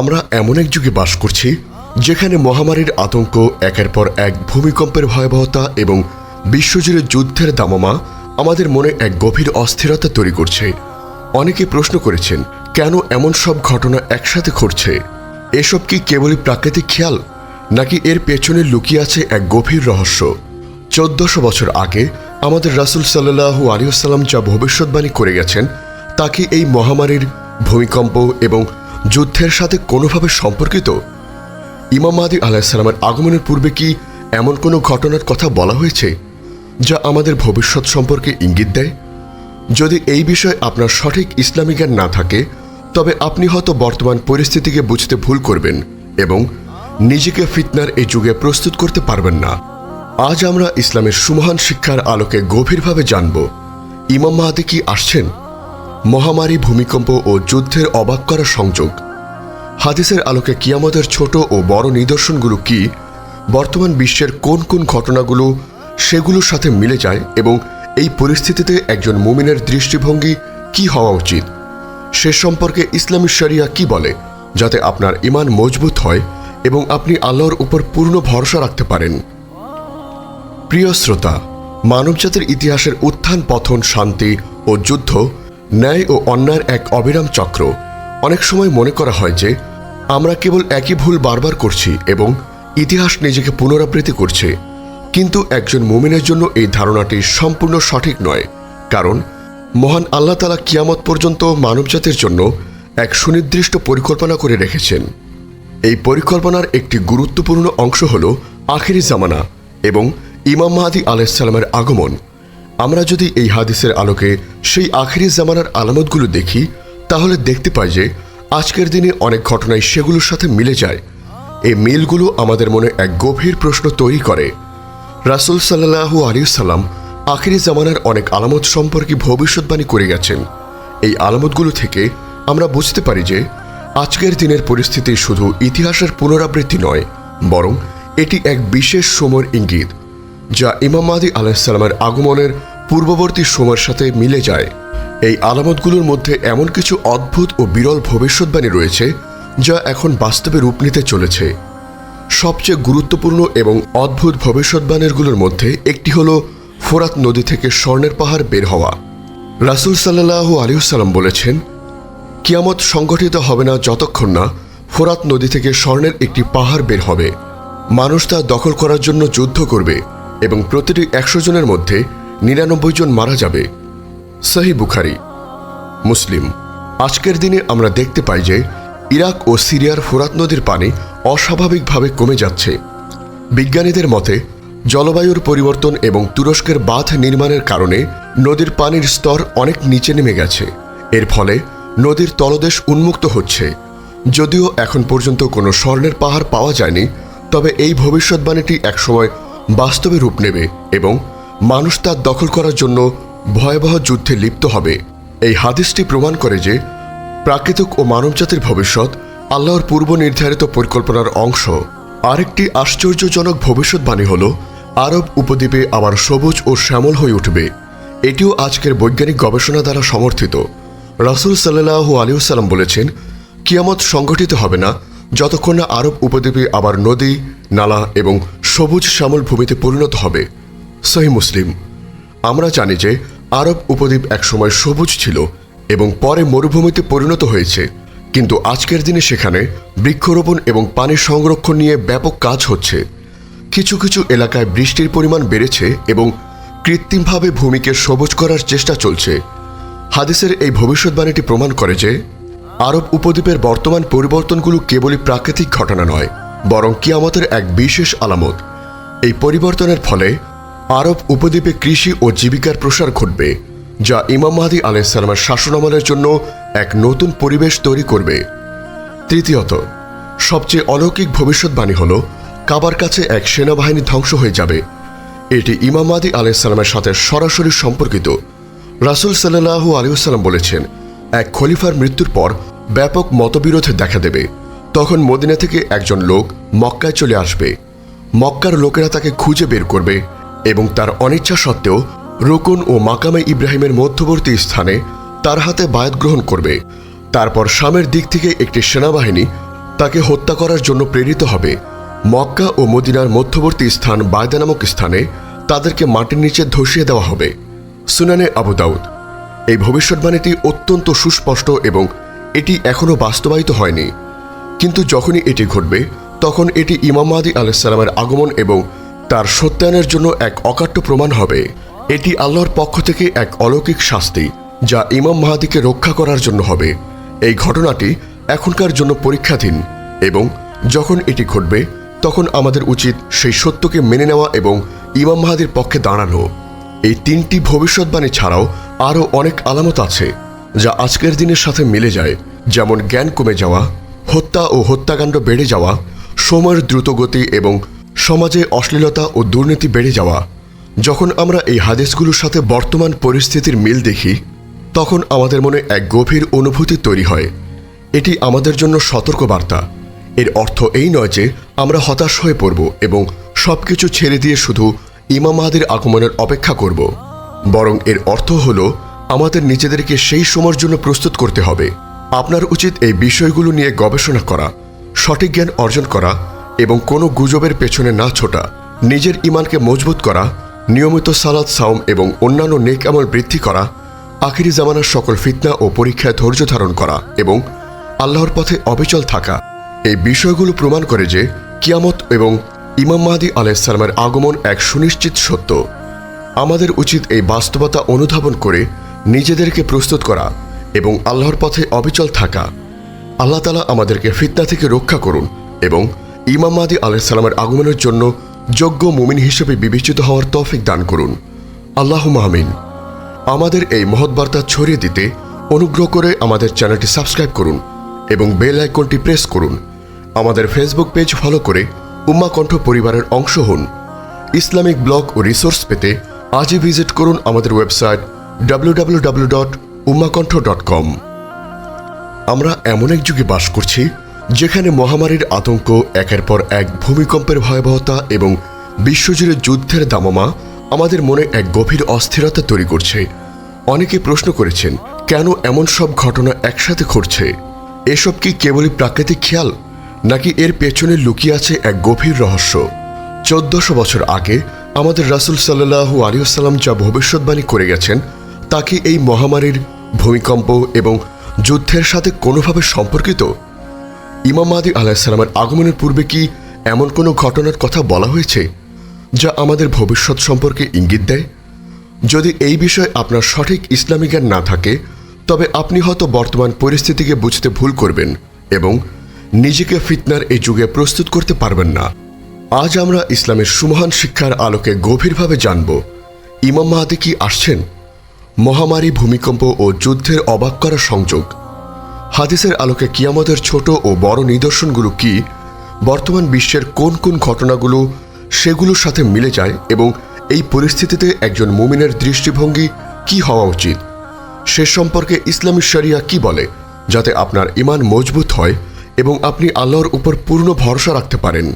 আমরা এমন এক যুগে বাস করছি, যেখানে মহামারীর আতঙ্ক, একের পর এক ভূমিকম্পের ভয়াবহতা এবং বিশ্বজুড়ে যুদ্ধের দামমা আমাদের মনে এক গভীর অস্থিরতা তৈরি করছে। অনেকে প্রশ্ন করেছেন, কেন এমন সব ঘটনা একসাথে ঘটছে? এসব কি কেবলই প্রাকৃতিক খেয়াল? নাকি এর পেছনে লুকিয়ে আছে এক গভীর রহস্য? চোদ্দশো বছর আগে আমাদের রাসুল সাল্লাহু আলিয়াল্লাম যা ভবিষ্যৎবাণী করে গেছেন, তাকে এই মহামারীর ভূমিকম্প এবং যুদ্ধের সাথে কোনোভাবে সম্পর্কিত? ইমাম মাহাদি আলাহিসাল্লামের আগমনের পূর্বে কি এমন কোনো ঘটনার কথা বলা হয়েছে, যা আমাদের ভবিষ্যৎ সম্পর্কে ইঙ্গিত দেয়? যদি এই বিষয়ে আপনার সঠিক ইসলামী জ্ঞান না থাকে, তবে আপনি হয়তো বর্তমান পরিস্থিতিকে বুঝতে ভুল করবেন এবং নিজেকে ফিতনার এই যুগে প্রস্তুত করতে পারবেন না। আজ আমরা ইসলামের সুমহান শিক্ষার আলোকে গভীরভাবে জানব, ইমাম মাহাদি কি আসছেন? মহামারী, ভূমিকম্প ও যুদ্ধের অবাক করা সংযোগ। হাদিসের আলোকে কিয়ামতের ছোট ও বড় নিদর্শনগুলো কি? বর্তমান বিশ্বের কোন কোন ঘটনাগুলো সেগুলোর সাথে মিলে যায় এবং এই পরিস্থিতিতে একজন মুমিনের দৃষ্টিভঙ্গি কি হওয়া উচিত? সে সম্পর্কে ইসলামী শরিয়া কি বলে, যাতে আপনার ইমান মজবুত হয় এবং আপনি আল্লাহর উপর পূর্ণ ভরসা রাখতে পারেন? প্রিয় শ্রোতা, মানবজাতির ইতিহাসের উত্থান পথন শান্তি ও যুদ্ধ ন্যায় ও অন্যায়ের এক অবিরাম চক্র। অনেক সময় মনে করা হয় যে, আমরা কেবল একই ভুল বারবার করছি এবং ইতিহাস নিজেকে পুনরাবৃত্তি করছে। কিন্তু একজন মুমিনের জন্য এই ধারণাটি সম্পূর্ণ সঠিক নয়। কারণ, মহান আল্লাহ তালা কিয়ামত পর্যন্ত মানবজাতির জন্য এক সুনির্দিষ্ট পরিকল্পনা করে রেখেছেন। এই পরিকল্পনার একটি গুরুত্বপূর্ণ অংশ হল আখিরি জামানা এবং ইমাম মাহাদি আলাইসাল্লামের আগমন। আমরা যদি এই হাদিসের আলোকে সেই আখিরি জামানার আলামতগুলো দেখি, তাহলে দেখতে পাই যে আজকের দিনে অনেক ঘটনাই সেগুলোর সাথে মিলে যায়। এই মিলগুলো আমাদের মনে এক গভীর প্রশ্ন তৈরি করে। রাসুল সাল্লাহু আলিয়াল্লাম আখেরি জামানার অনেক আলামত সম্পর্কে ভবিষ্যৎবাণী করে গেছেন। এই আলামতগুলো থেকে আমরা বুঝতে পারি যে আজকের দিনের পরিস্থিতি শুধু ইতিহাসের পুনরাবৃত্তি নয়, বরং এটি এক বিশেষ সময়ের ইঙ্গিত, যা ইমাম মাদি আলাহিসাল্লামের আগমনের পূর্ববর্তী সময়ের সাথে মিলে যায়। এই আলামতগুলোর মধ্যে এমন কিছু অদ্ভুত ও বিরল ভবিষ্যৎবাণী রয়েছে, যা এখন বাস্তবে রূপ নিতে চলেছে। সবচেয়ে গুরুত্বপূর্ণ এবং অদ্ভুত ভবিষ্যৎবাণীরগুলোর মধ্যে একটি হল ফোরাত নদী থেকে স্বর্ণের পাহাড় বের হওয়া। রাসুল সাল্লাহ আলিউসাল্লাম বলেছেন, কিয়ামত সংগঠিত হবে না যতক্ষণ না ফোরাত নদী থেকে স্বর্ণের একটি পাহাড় বের হবে। মানুষ তা দখল করার জন্য যুদ্ধ করবে এবং প্রতিটি একশো জনের মধ্যে নিরানব্বই জন মারা যাবে। সহি বুখারি। মুসলিম, আজকের দিনে আমরা দেখতে পাই যে ইরাক ও সিরিয়ার ফোরাত নদীর পানি অস্বাভাবিকভাবে কমে যাচ্ছে। বিজ্ঞানীদের মতে, জলবায়ুর পরিবর্তন এবং তুরস্কের বাঁধ নির্মাণের কারণে নদীর পানির স্তর অনেক নিচে নেমে গেছে। এর ফলে নদীর তলদেশ উন্মুক্ত হচ্ছে। যদিও এখন পর্যন্ত কোনো স্বর্ণের পাহাড় পাওয়া যায়নি, তবে এই ভবিষ্যৎবাণীটি একসময় বাস্তবে রূপ নেবে এবং মানুষ তার দখল করার জন্য ভয়াবহ যুদ্ধে লিপ্ত হবে। এই হাদিসটি প্রমাণ করে যে প্রাকৃতিক ও মানবজাতির ভবিষ্যৎ আল্লাহর পূর্ব নির্ধারিত পরিকল্পনার অংশ। আরেকটি আশ্চর্যজনক ভবিষ্যৎবাণী হল, আরব উপদ্বীপে আবার সবুজ ও শ্যামল হয়ে উঠবে। এটিও আজকের বৈজ্ঞানিক গবেষণা দ্বারা সমর্থিত। রাসুল সাল্লাহ আলিউসাল্লাম বলেছেন, কিয়ামত সংগঠিত হবে না যতক্ষণ না আরব উপদ্বীপে আবার নদী, নালা এবং সবুজ শ্যামল ভূমিতে পরিণত হবে। সহি মুসলিম। আমরা জানি যে আরব উপদ্বীপ একসময় সবুজ ছিল এবং পরে মরুভূমিতে পরিণত হয়েছে। কিন্তু আজকের দিনে সেখানে বৃক্ষরোপণ এবং পানি সংরক্ষণ নিয়ে ব্যাপক কাজ হচ্ছে। কিছু কিছু এলাকায় বৃষ্টির পরিমাণ বেড়েছে এবং কৃত্রিমভাবে ভূমিকে সবুজ করার চেষ্টা চলছে। হাদিসের এই ভবিষ্যৎবাণীটি প্রমাণ করে যে আরব উপদ্বীপের বর্তমান পরিবর্তনগুলো কেবলই প্রাকৃতিক ঘটনা নয়, বরং কিয়ামতের এক বিশেষ আলামত। এই পরিবর্তনের ফলে আরব উপদ্বীপে কৃষি ও জীবিকার প্রসার ঘটবে, যা ইমাম মাহাদি আলাইসালামের শাসনামলের জন্য এক নতুন পরিবেশ তৈরি করবে। তৃতীয়ত, সবচেয়ে অলৌকিক ভবিষ্যৎবাণী হল, কাবার কাছে এক সেনাবাহিনী ধ্বংস হয়ে যাবে। এটি ইমাম মাদি আলাইসাল্লামের সাথে সরাসরি সম্পর্কিত। রাসুল সাল্লাহু আলিউসাল্লাম বলেছেন, এক খলিফার মৃত্যুর পর ব্যাপক মতবিরোধ দেখা দেবে। তখন মদিনা থেকে একজন লোক মক্কায় চলে আসবে। মক্কার লোকেরা তাকে খুঁজে বের করবে এবং তার অনিচ্ছা সত্ত্বেও রুকুন ও মাকামে ইব্রাহিমের মধ্যবর্তী স্থানে তার হাতে বায়াত গ্রহণ করবে। তারপর শামের দিক থেকে একটি সেনাবাহিনী তাকে হত্যা করার জন্য প্রেরিত হবে। মক্কা ও মদিনার মধ্যবর্তী স্থান বায়দা নামক স্থানে তাদেরকে মাটির নিচে ধসিয়ে দেওয়া হবে। সুনানে আবু দাউদ। এই ভবিষ্যৎবাণীটি অত্যন্ত সুস্পষ্ট এবং এটি এখনও বাস্তবায়িত হয়নি। কিন্তু যখনই এটি ঘটবে, তখন এটি ইমাম মাহাদি আলাইসাল্লামের আগমন এবং তার সত্যায়নের জন্য এক অকাট্য প্রমাণ হবে। এটি আল্লাহর পক্ষ থেকে এক অলৌকিক শাস্তি, যা ইমাম মাহাদিকে রক্ষা করার জন্য হবে। এই ঘটনাটি এখনকার জন্য পরীক্ষাধীন এবং যখন এটি ঘটবে, তখন আমাদের উচিত সেই সত্যকে মেনে নেওয়া এবং ইমাম মাহাদির পক্ষে দাঁড়ানো। এই তিনটি ভবিষ্যৎবাণী ছাড়াও আরও অনেক আলামত আছে, যা আজকের দিনের সাথে মিলে যায়। যেমন জ্ঞান কমে যাওয়া, হত্যা ও হত্যাকাণ্ড বেড়ে যাওয়া, সময়ের দ্রুতগতি এবং সমাজে অশ্লীলতা ও দুর্নীতি বেড়ে যাওয়া। যখন আমরা এই হাদিসগুলোর সাথে বর্তমান পরিস্থিতির মিল দেখি, তখন আমাদের মনে এক গভীর অনুভূতি তৈরি হয়। এটি আমাদের জন্য সতর্কবার্তা। এর অর্থ এই নয় যে আমরা হতাশ হয়ে পড়ব এবং সবকিছু ছেড়ে দিয়ে শুধু ইমাম আগমনের অপেক্ষা করব। বরং এর অর্থ হল, আমাদের নিজেদেরকে সেই সময়ের জন্য প্রস্তুত করতে হবে। আপনার উচিত এই বিষয়গুলো নিয়ে গবেষণা করা, সঠিক জ্ঞান অর্জন করা এবং কোনো গুজবের পেছনে না ছোটা, নিজের ইমানকে মজবুত করা, নিয়মিত সালাদ সাউম এবং অন্যান্য নেক আমল বৃদ্ধি করা, আখিরি জামানার সকল ফিতনা ও পরীক্ষায় ধৈর্য ধারণ করা এবং আল্লাহর পথে অবিচল থাকা এই বিষয়গুলো প্রমাণ করে যে কিয়ামত এবং ইমাম মাহাদি আলাইসালামের আগমন এক সুনিশ্চিত সত্য। আমাদের উচিত এই বাস্তবতা অনুধাবন করে নিজেদেরকে প্রস্তুত করা এবং আল্লাহর পথে অবিচল থাকা। আল্লাহ তালা আমাদেরকে ফিতনা থেকে রক্ষা করুন এবং ইমাম মাহাদি আলাইসালামের আগমনের জন্য যোগ্য মুমিন হিসেবে বিবেচিত হওয়ার তৌফিক দান করুন। আল্লাহ মাহমিন আমাদের এই মহৎ বার্তা ছড়িয়ে দিতে অনুগ্রহ করে আমাদের চ্যানেলটি সাবস্ক্রাইব করুন এবং বেল আইকনটি প্রেস করুন। আমাদের ফেসবুক পেজ ফলো করে উম্মা কণ্ঠ পরিবারের অংশ হন। ইসলামিক ব্লগ ও রিসোর্স পেতে আজই ভিজিট করুন আমাদের website W dot Ummakantha dot com. আমরা এমন এক যুগে বাস করছি যেখানে মহামারীর আতঙ্ক, একের পর এক ভূমিকম্পের ভয়াবহতা এবং বিশ্বজুড়ে যুদ্ধের দামামা আমাদের মনে এক গভীর অস্থিরতা তৈরি করছে। অনেকে প্রশ্ন করেছেন, কেন এমন সব ঘটনা একসাথে ঘটছে? এসব কি কেবলই প্রাকৃতিক খেয়াল? নাকি এর পেছনে লুকিয়ে আছে এক গভীর রহস্য? চোদ্দশো বছর আগে আমাদের রাসুল সাল্লাহু আলিয়াল্লাম যা ভবিষ্যৎবাণী করে গেছেন, তাকে এই মহামারীর ভূমিকম্প এবং যুদ্ধের সাথে কোনোভাবে সম্পর্কিত ইমাম মাদি আলাহিসাল্লামের আগমনের পূর্বে কি এমন কোনো ঘটনার কথা বলা হয়েছে যা আমাদের ভবিষ্যৎ সম্পর্কে ইঙ্গিত দেয়? যদি এই বিষয়ে আপনার সঠিক ইসলামী জ্ঞান না থাকে, তবে আপনি হয়তো বর্তমান পরিস্থিতিকে বুঝতে ভুল করবেন এবং নিজেকে ফিতনার এই যুগে প্রস্তুত করতে পারবেন না। আজ আমরা ইসলামের সুমহান শিক্ষার আলোকে গভীরভাবে জানব, ইমাম মাহাদি কি আসছেন? মহামারী, ভূমিকম্প ও যুদ্ধের অবাক করা সংযোগ হাদিসের আলোকে কিয়ামতের ছোট ও বড় নিদর্শনগুলো কি? বর্তমান বিশ্বের কোন কোন ঘটনাগুলো সেগুলোর সাথে মিলে যায় এবং এই পরিস্থিতিতে একজন মুমিনের দৃষ্টিভঙ্গি কি হওয়া উচিত? সে সম্পর্কে ইসলামী শরিয়া কি বলে, যাতে আপনার ইমান মজবুত হয় এবং আপনি আল্লাহর উপর পূর্ণ ভরসা রাখতে পারেন?